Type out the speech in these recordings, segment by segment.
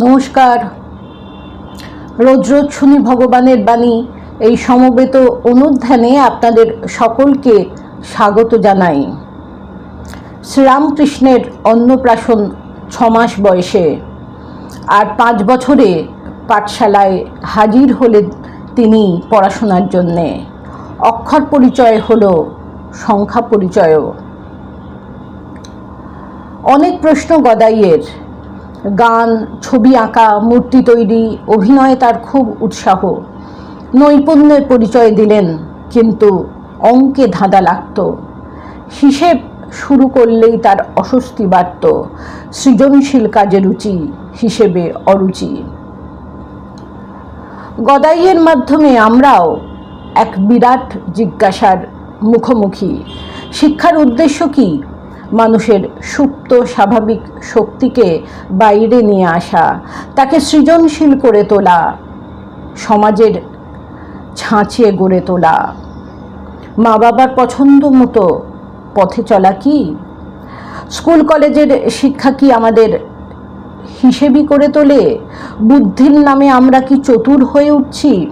নমস্কার। রোজ রোজ শুনি ভগবানের বাণী। এই সমবেত অনুধ্যানে আপনাদের সকলকে স্বাগত জানাই। শ্রীরামকৃষ্ণের অন্নপ্রাশন ছমাস বয়সে আর পাঁচ বছরে পাঠশালায় হাজির হলেন তিনি পড়াশোনার জন্যে। অক্ষর পরিচয় হল সংখ্যা পরিচয়ও। অনেক প্রশ্ন গদাইয়ের। গান, ছবি আঁকা, মূর্তি তৈরি, অভিনয়ে তার খুব উৎসাহ। নৈপুণ্যের পরিচয় দিলেন, কিন্তু অঙ্কে ধাঁধা লাগত। হিসেব শুরু করলেই তার অস্বস্তি বাড়ত। সৃজনশীল কাজে রুচি, হিসেবে অরুচি। গদাইয়ের মাধ্যমে আমরাও এক বিরাট জিজ্ঞাসার মুখোমুখি। শিক্ষার উদ্দেশ্য কি? মানুষের সুপ্ত স্বাভাবিক শক্তিকে বাইরে নিয়ে আসা, তাকে সৃজনশীল করে তোলা, সমাজের ছাঁচিয়ে গড়ে তোলা। মা বাবার পছন্দ মতো পথে চলা কি? স্কুল, কলেজের শিক্ষা কি আমাদের হিসেবই করে তোলে? বুদ্ধির নামে আমরা কি চতুর হয়ে উঠছি?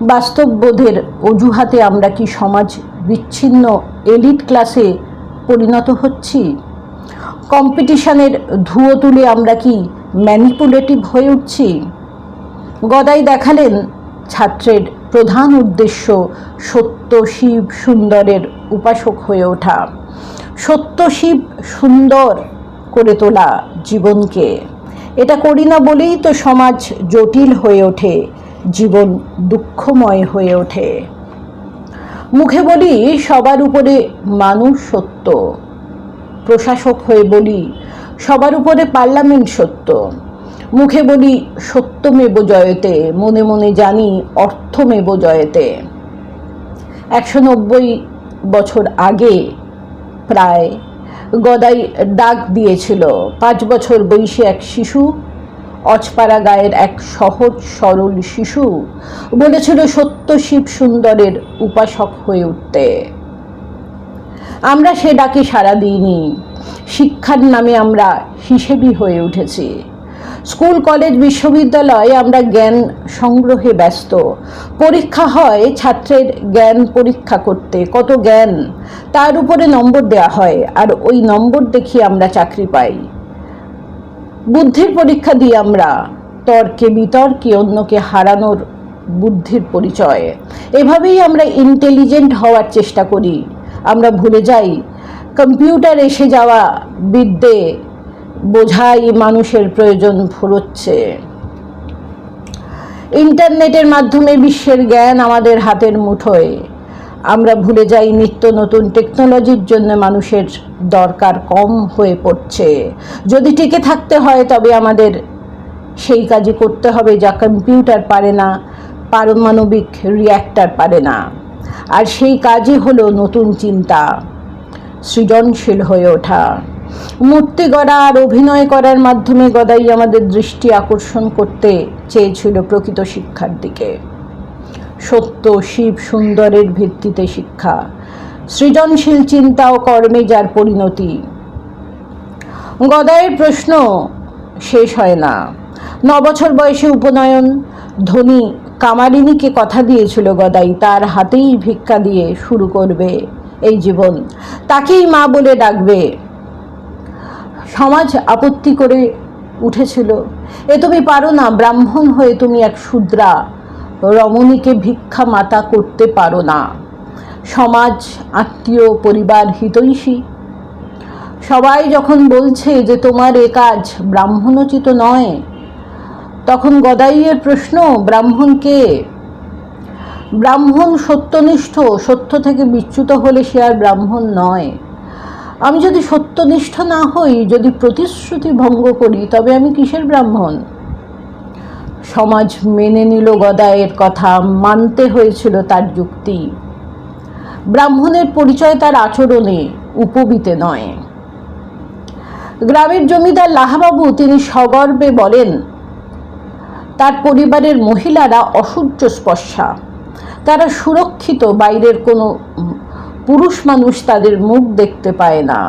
বাস্তববোধের অজুহাতে আমরা কি সমাজ বিচ্ছিন্ন এলিট ক্লাসে পরিণত হচ্ছি। কম্পিটিশনের ধুয়ো তুলে আমরা কি ম্যানিপুলেটিভ হয়ে উঠছি? গদাই দেখালেন ছাত্রের প্রধান উদ্দেশ্য সত্য শিব সুন্দরের উপাসক হয়ে ওঠা। সত্য শিব সুন্দর করে তোলা জীবনকে। এটা করি না বলেই তো সমাজ জটিল হয়ে ওঠে, জীবন দুঃখময় হয়ে ওঠে। মুখে বলি, সবার উপরে মানুষ সত্য। প্রশাসক হয়ে বলি, সবার উপরে পার্লামেন্ট সত্য। মুখে বলি সত্যমেব জয়তে, মনে মনে জানি অর্থমেব জয়তে। একশো নব্বই বছর আগে প্রায় গদাই ডাক দিয়েছিল। পাঁচ বছর বয়সী এক শিশু অজপাড়া গায়ের এক সহজ সরল শিশু বলেছিল, সত্য শিব সুন্দরের উপাসক হয়ে উঠতে। আমরা সে ডাকে সাড়া দিইনি। শিক্ষার নামে আমরা হিসেবি হয়ে উঠেছি। স্কুল, কলেজ, বিশ্ববিদ্যালয়ে আমরা জ্ঞান সংগ্রহে ব্যস্ত। পরীক্ষা হয় ছাত্রের জ্ঞান পরীক্ষা করতে। কত জ্ঞান? তার উপরে নম্বর দেওয়া হয়, আর ওই নম্বর দেখিয়ে আমরা চাকরি পাই। বুদ্ধির পরীক্ষা দিই আমরা। তর্কে বিতর্কে অন্যকে হারানোর বুদ্ধির পরিচয়। এভাবেই আমরা ইন্টেলিজেন্ট হওয়ার চেষ্টা করি। আমরা ভুলে যাই কম্পিউটার এসে যাওয়া বিদ্যে বোঝাই মানুষের প্রয়োজন ফুরোচ্ছে। ইন্টারনেটের মাধ্যমে বিশ্বের জ্ঞান আমাদের হাতের মুঠোয়। আমরা ভুলে যাই নিত্য নতুন টেকনোলজির জন্য মানুষের দরকার কম হয়ে পড়ছে। যদি টিকে থাকতে হয় তবে আমাদের সেই কাজই করতে হবে যা কম্পিউটার পারে না, পারমাণবিক রিয়্যাক্টার পারে না। আর সেই কাজই হলো নতুন চিন্তা, সৃজনশীল হয়ে ওঠা। মূর্তি গড়া আর অভিনয় করার মাধ্যমে গদাই আমাদের দৃষ্টি আকর্ষণ করতে চেয়েছিল প্রকৃত শিক্ষার দিকে। সত্য শিব সুন্দরের ভিত্তিতে শিক্ষা, সৃজনশীল চিন্তা ও কর্মে যার পরিণতি। গদাইয়ের প্রশ্ন শেষ হয় না। ন বছর বয়সে উপনয়ন, ধনী কামারিনীকে কথা দিয়েছিল গদাই, তার হাতেই ভিক্ষা দিয়ে শুরু করবে এই জীবন। তাকেই মা বলে ডাকবে। সমাজ আপত্তি করে উঠেছিল, এ তুমি পারো না, ব্রাহ্মণ হয়ে তুমি এক শূদ্রা রমণীকে ভিক্ষা মাতা করতে পারো না। সমাজ, আত্মীয়, পরিবার, হিতৈষী। সবাই যখন বলছে যে তোমার এ কাজ ব্রাহ্মণোচিত নয়, তখন গদাইয়ের প্রশ্ন, ব্রাহ্মণ কে? ব্রাহ্মণ সত্যনিষ্ঠ, সত্য থেকে বিচ্যুত হলে সে আর ব্রাহ্মণ নয়। আমি যদি সত্যনিষ্ঠ না হই, যদি প্রতিশ্রুতি ভঙ্গ করি, তবে আমি কিসের ব্রাহ্মণ? সমাজ মেনে নিল গদায়ের কথা, মানতে হয়েছিল তার যুক্তি। ব্রাহ্মণের পরিচয় তার আচরণে উপবিতে নয়। গ্রামের জমিদার লাহাবাবু তিনি সগর্বে বলেন, তার পরিবারের মহিলারা অসূর্য স্পর্শা। তারা সুরক্ষিত, বাইরের কোনো পুরুষ মানুষ তাদের মুখ দেখতে পায় না।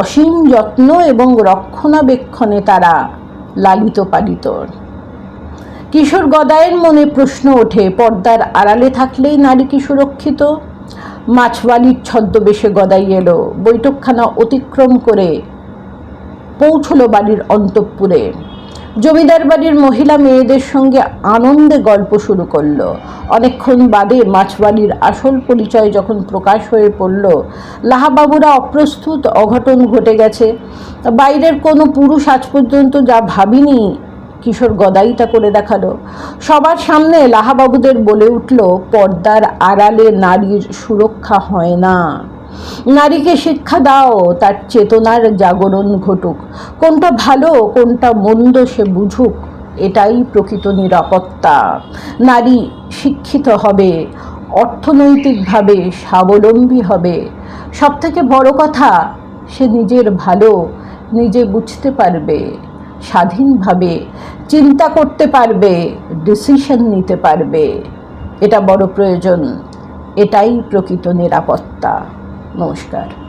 অসীম যত্ন এবং রক্ষণাবেক্ষণে তারা লালিত পালিত। কিশোর গদায়ের মনে প্রশ্ন ওঠে, পর্দার আড়ালে থাকলেই নারী কি সুরক্ষিত? মাছওয়ালির ছদ্মবেশে গদাই এলো, বৈঠকখানা অতিক্রম করে পৌঁছলো বাড়ির অন্তঃপুরে। জমিদার বাড়ির মহিলা মেয়েদের সঙ্গে আনন্দে গল্প শুরু করল। অনেকক্ষণ বাদে মাছওয়ালির আসল পরিচয় যখন প্রকাশ হয়ে পড়ল, লাহাবাবুরা অপ্রস্তুত অঘটন ঘটে গেছে। বাইরের কোনো পুরুষ আজ পর্যন্ত যা ভাবিনি কিশোর গদাইটা করে দেখাল। সবার সামনে লাহাবাবুদের বলে উঠল, পর্দার আড়ালে নারীর সুরক্ষা হয় না। নারীকে শিক্ষা দাও, তার চেতনার জাগরণ ঘটুক। কোনটা ভালো, কোনটা মন্দ সে বুঝুক, এটাই প্রকৃত নিরাপত্তা। নারী শিক্ষিত হবে, অর্থনৈতিকভাবে স্বাবলম্বী হবে। সবথেকে বড় কথা, সে নিজের ভালো নিজে বুঝতে পারবে। স্বাধীনভাবে চিন্তা করতে পারবে ডিসিশন নিতে পারবে। এটা বড় প্রয়োজন। এটাই প্রকৃত নিরাপত্তা। নমস্কার।